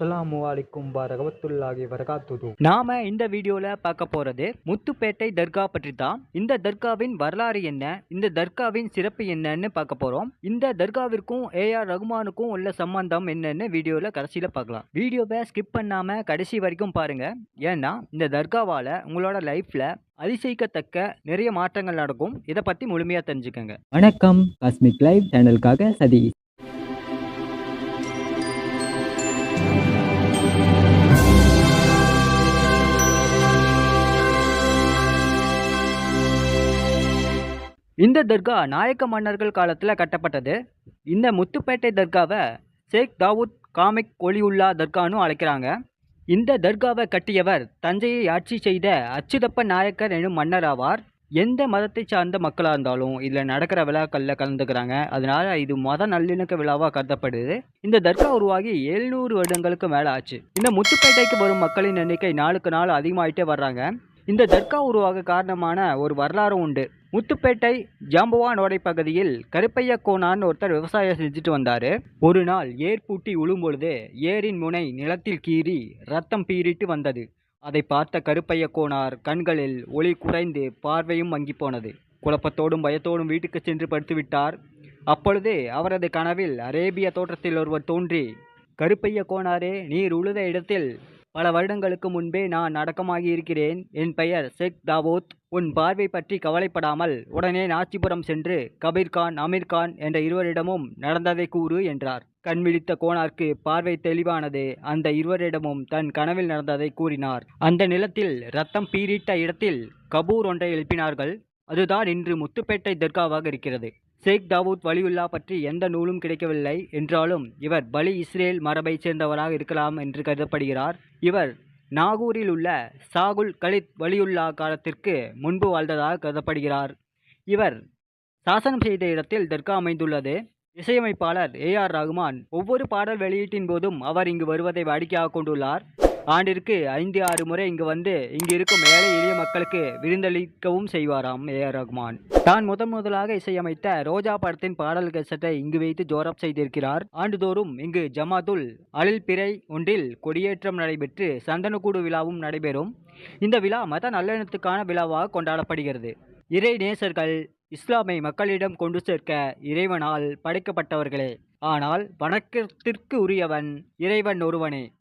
அஸ்ஸலாமு அலைக்கும் வரகவத்துல்லாஹி வரகாத்துது நாம இந்த வீடியோல பார்க்க போறது முத்துப்பேட்டை தர்கா பற்றி தான் இந்த தர்காவின் வரலாறு என்ன? இந்த தர்காவின் சிறப்பு என்னன்னு பார்க்க போறோம். இந்த தர்காவிற்கும் ஏஆர் ரகுமானுக்கும் உள்ள சம்பந்தம் என்னன்னு வீடியோல கடைசியில பார்க்கலாம். வீடியோவை ஸ்கிப் பண்ணாம கடைசி வரைக்கும் பாருங்க. ஏன்னா இந்த தர்காவால உங்களோட லைஃப்ல அதிசயிக்கத்தக்க நிறைய மாற்றங்கள் நடக்கும். இதை பத்தி முழுமையா தெரிஞ்சுக்கங்க. வணக்கம். காஸ்மிக் லைவ் சேனலுக்காக சதீஷ். இந்த தர்கா நாயக்க மன்னர்கள் காலத்தில் கட்டப்பட்டது. இந்த முத்துப்பேட்டை தர்காவை ஷேக் தாவூத் காமிக் ஒளியுல்லா தர்கான்னு அழைக்கிறாங்க. இந்த தர்காவை கட்டியவர் தஞ்சையை ஆட்சி செய்த அச்சுதப்ப நாயக்கர் எனும் மன்னர் ஆவார். எந்த மதத்தை சார்ந்த மக்களாக இருந்தாலும் இதில் நடக்கிற விழாக்களில் கலந்துக்கிறாங்க. அதனால் இது மத நல்லிணக்க விழாவாக கருதப்படுது. இந்த தர்கா உருவாகி எழுநூறு வருடங்களுக்கு மேலே ஆச்சு. இந்த முத்துப்பேட்டைக்கு வரும் மக்களின் எண்ணிக்கை நாளுக்கு நாள் அதிகமாகிட்டே வர்றாங்க. இந்த தர்கா உருவாக காரணமான ஒரு வரலாறு உண்டு. முத்துப்பேட்டை ஜாம்பவானோடை பகுதியில் கருப்பைய கோனான்னு ஒருத்தர் விவசாயம் செஞ்சுட்டு வந்தார். ஒரு நாள் ஏர் பூட்டி உழும்பொழுது ஏரின் முனை நிலத்தில் கீறி ரத்தம் பீறிட்டு வந்தது. அதை பார்த்த கருப்பைய கோனார் கண்களில் ஒளி குறைந்து பார்வையும் வங்கி போனது. குழப்பத்தோடும் பயத்தோடும் வீட்டுக்கு சென்று படுத்து விட்டார். அப்பொழுது அவரது கனவில் அரேபிய தோற்றத்தில் ஒருவர் தோன்றி கருப்பைய கோனாரே நீர் உழுத இடத்தில் பல வருடங்களுக்கு முன்பே நான் அடக்கமாகி இருக்கிறேன் என் பெயர் ஷேக் தாவூத். உன் பார்வை பற்றி கவலைப்படாமல் உடனே நாச்சிபுரம் சென்று கபீர்கான் அமீர்கான் என்ற இருவரிடமும் நடந்ததை கூறு என்றார். கண் விழித்த கோனார்க்கு பார்வை தெளிவானது அந்த இருவரிடமும் தன் கனவில் நடந்ததை கூறினார். அந்த நிலத்தில் ரத்தம் பீரிட்ட இடத்தில் கபூர் ஒன்றை எழுப்பினார்கள். அதுதான் இன்று முத்துப்பேட்டை தர்காவாக இருக்கிறது. ஷேக் தாவூத் வலியுல்லா பற்றி எந்த நூலும் கிடைக்கவில்லை என்றாலும் இவர் பலி இஸ்ரேல் மரபைச் சேர்ந்தவராக இருக்கலாம் என்று கருதப்படுகிறார். இவர் நாகூரில் உள்ள சாகுல் கலித் வலியுல்லா காலத்திற்கு முன்பு வாழ்ந்ததாக கருதப்படுகிறார். இவர் சாசனம் செய்த இடத்தில் தர்கா அமைந்துள்ளது. இசையமைப்பாளர் ஏ ஆர் ரகுமான் ஒவ்வொரு பாடல் வெளியீட்டின் போதும் அவர் இங்கு வருவதை வாடிக்கையாக கொண்டுள்ளார். ஆண்டிற்கு ஐந்து ஆறு முறை இங்கு வந்து இங்கு இருக்கும் ஏழை எளிய மக்களுக்கு விருந்தளிக்கவும் செய்வாராம் ஏ ஆர் ரகுமான். தான் முதன் முதலாக இசையமைத்த ரோஜா படத்தின் பாடல் கசட்டை இங்கு வைத்து ஜோரப் செய்திருக்கிறார். ஆண்டுதோறும் இங்கு ஜமாதுல் அலில் பிறை ஒன்றில் கொடியேற்றம் நடைபெற்று சந்தனக்கூடு விழாவும் நடைபெறும். இந்த விழா மத நல்லெண்ணத்துக்கான விழாவாக கொண்டாடப்படுகிறது. இறை நேசர்கள் இஸ்லாமை மக்களிடம் கொண்டு சேர்க்க இறைவனால் படைக்கப்பட்டவர்களே. ஆனால் வணக்கத்திற்கு உரியவன் இறைவன் ஒருவனே.